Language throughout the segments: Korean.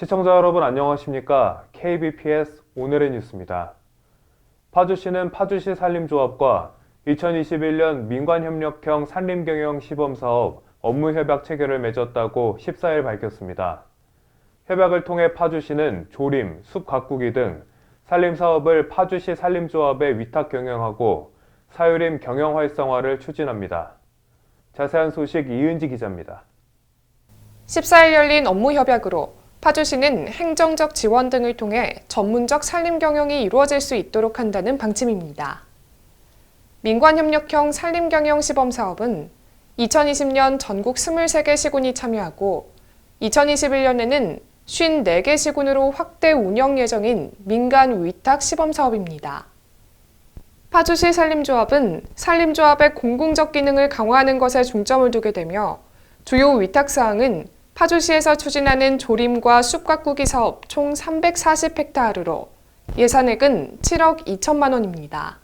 시청자 여러분 안녕하십니까? KBPS 오늘의 뉴스입니다. 파주시는 파주시 산림조합과 2021년 민관협력형 산림경영 시범사업 업무협약 체결을 맺었다고 14일 밝혔습니다. 협약을 통해 파주시는 조림, 숲 가꾸기 등 산림사업을 파주시 산림조합에 위탁 경영하고 사유림 경영 활성화를 추진합니다. 자세한 소식 이은지 기자입니다. 14일 열린 업무 협약으로 파주시는 행정적 지원 등을 통해 전문적 산림 경영이 이루어질 수 있도록 한다는 방침입니다. 민관협력형 산림 경영 시범 사업은 2020년 전국 23개 시군이 참여하고 2021년에는 54개 시군으로 확대 운영 예정인 민간 위탁 시범 사업입니다. 파주시 산림조합은 산림조합의 공공적 기능을 강화하는 것에 중점을 두게 되며 주요 위탁 사항은 파주시에서 추진하는 조림과 숲 가꾸기 사업 총 340헥타르로 예산액은 7억 2천만 원입니다.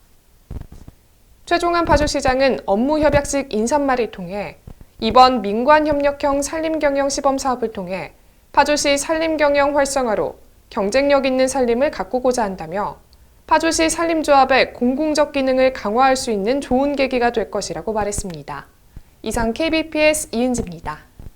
최종한 파주시장은 업무 협약식 인사말을 통해 이번 민관협력형 산림경영 시범 사업을 통해 파주시 산림경영 활성화로 경쟁력 있는 산림을 가꾸고자 한다며 파주시 산림조합의 공공적 기능을 강화할 수 있는 좋은 계기가 될 것이라고 말했습니다. 이상 KBPS 이은지입니다.